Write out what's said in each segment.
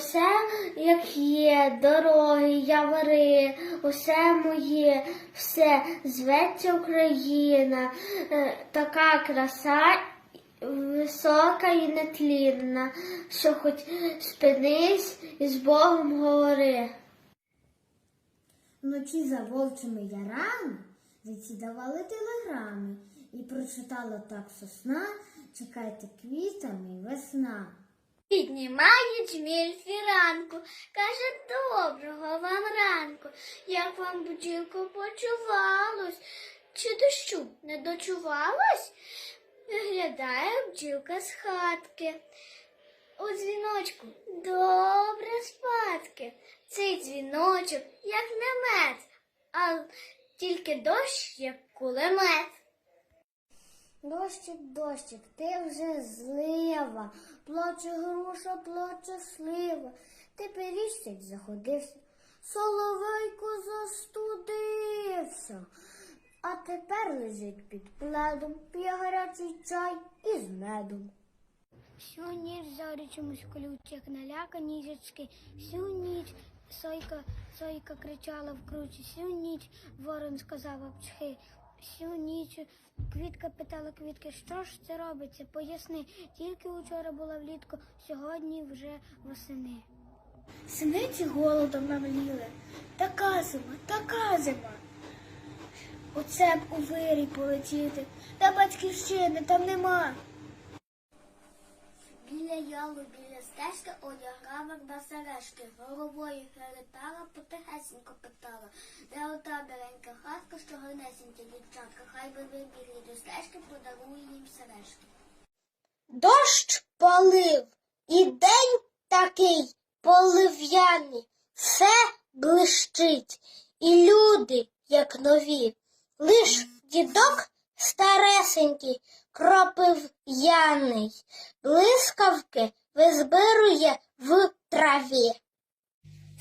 Усе, як є, дороги, явори, усе моє, все зветься Україна, е, така краса висока і нетлінна, що хоч спинись і з Богом говори. Вночі за волчими ярами зайці давали телеграми і прочитала так сосна, чекайте квітами весна. Піднімає джміль фіранку, каже доброго вам ранку. Як вам бджілко почувалось? Чи дощу не дочувалось? Виглядає бджілка з хатки. У дзвіночку добре спадки. Цей дзвіночок, як немет, а тільки дощ, як кулемет. Дощик, дощик, ти вже злива, плаче груша, плаче слива, ти пиріжчик заходився, соловейко застудився, а тепер лежить під пледом, п'є гарячий чай із медом. Всю ніч зорі чомусь колють, як налякані зірчки. Всю ніч сойка, сойка кричала в кручі, всю ніч ворон сказав обчхи. Всю ніч квітка питала квітки, що ж це робиться? Поясни, тільки учора була влітку, сьогодні вже восени. Синиці голодом навліли. Така зима, така зима. Оце б у вирій полетіти, та батьківщини там нема. Біля ялу, біля стежки одягла на сережки, головою перепала, потихесенько питала, де ота біленька хатка, що гарнесенькі дівчатка, хай би вибігли до стежки, подарує їм сережки. Дощ полив, і день такий полив'яний, все блищить, і люди, як нові, лиш дідок старесенький, кропив'яний, блискавки визбирує в траві.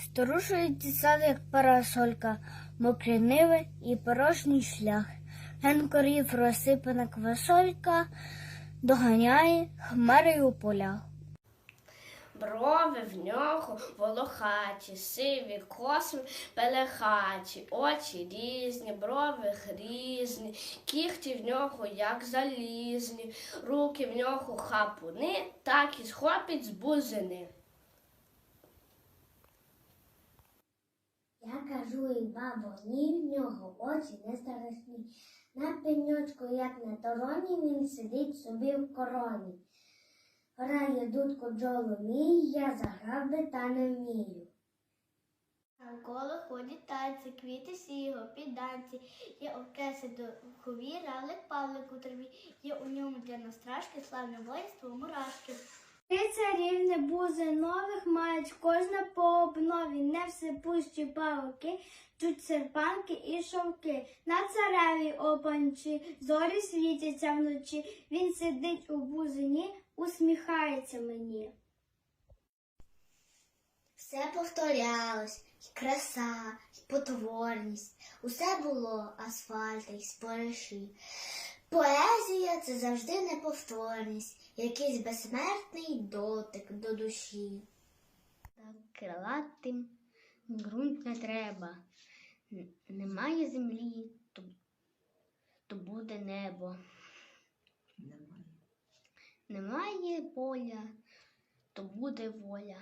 Сторушується сад, як парасолька, мокрі ниви і порожній шлях. Ген корів розсипана квасолька, доганяє хмари у полях. Брови в нього волохаті, сиві коси пелехаті, очі різні, брови різні, кіхті в нього як залізні, руки в нього хапуни, так і схопить з бузини. Я кажу і бабо, ні в нього очі не страшні. На пеньочку, як на тороні, він сидить собі в короні. Грає дудку джоломій, я заграв би та не вмію. Навколо ходять танці, квіти сіго, підданці, є оркестр духові, ралик павлик у траві, є у ньому для настрашки, славне воїнство, мурашки. Три царівни бузи нових мають кожна по обнові, не все пущі павуки, чуть серпанки і шовки. На цареві опанчі, зорі світяться вночі, він сидить у бузині, усміхається мені. Все повторялось, і краса, і потворність. Усе було асфальт і спориші. Поезія це завжди неповторність, якийсь безсмертний дотик до душі. Крилатим ґрунт не треба. Немає землі, то, то буде небо. Немає поля, то буде воля.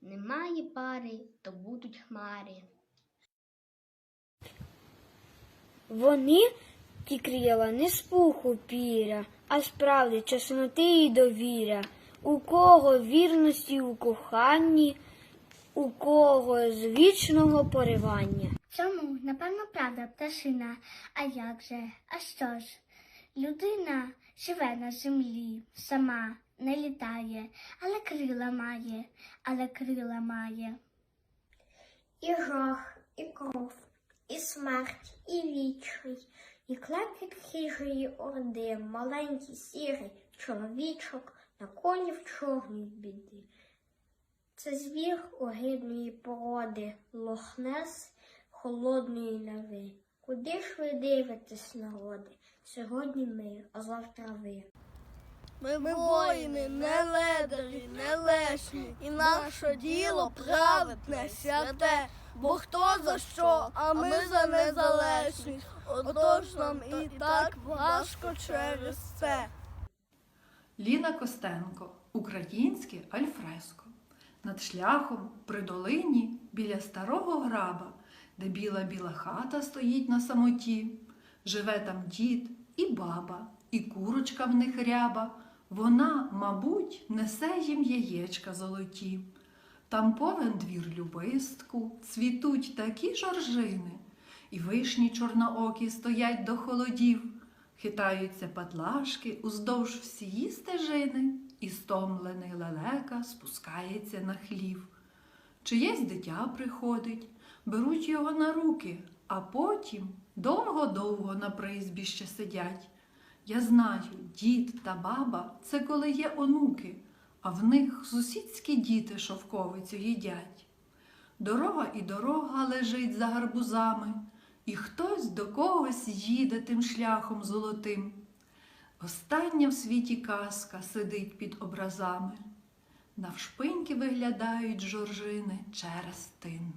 Немає пари, то будуть хмари. Вони ті крила не з пуху піря, а справді чесноти і довіря. У кого вірності у коханні, у кого з вічного поривання. Чому, напевно, правда пташина. А як же? А що ж? Людина живе на землі, сама не літає, але крила має, але крила має. І жах, і кров, і смерть, і вічний, і клекіт хижої орди, маленький сірий чоловічок на коні в чорній біді. Це звір огидної породи, лохнес холодної нави. Куди ж ви дивитесь, народи? Сьогодні ми, а завтра ви. Ми ми воїни, не ледарі, не лешні, і наше діло праведне, святе. Бо хто за що, а ми за незалежність. Отож нам і так важко через це. Ліна Костенко, українське альфреско. Над шляхом при долині біля старого граба, де біла біла хата стоїть на самоті. Живе там дід і баба, і курочка в них ряба. Вона, мабуть, несе їм яєчка золоті. Там повен двір любистку, цвітуть такі жоржини, і вишні чорноокі стоять до холодів. Хитаються патлашки уздовж всії стежини, і стомлений лелека спускається на хлів. Чиєсь дитя приходить, беруть його на руки, а потім довго-довго на призбіще сидять. Я знаю, дід та баба це коли є онуки, а в них сусідські діти шовковицю їдять. Дорога і дорога лежить за гарбузами, і хтось до когось їде тим шляхом золотим. Остання в світі казка сидить під образами. Навшпиньки виглядають жоржини через тин.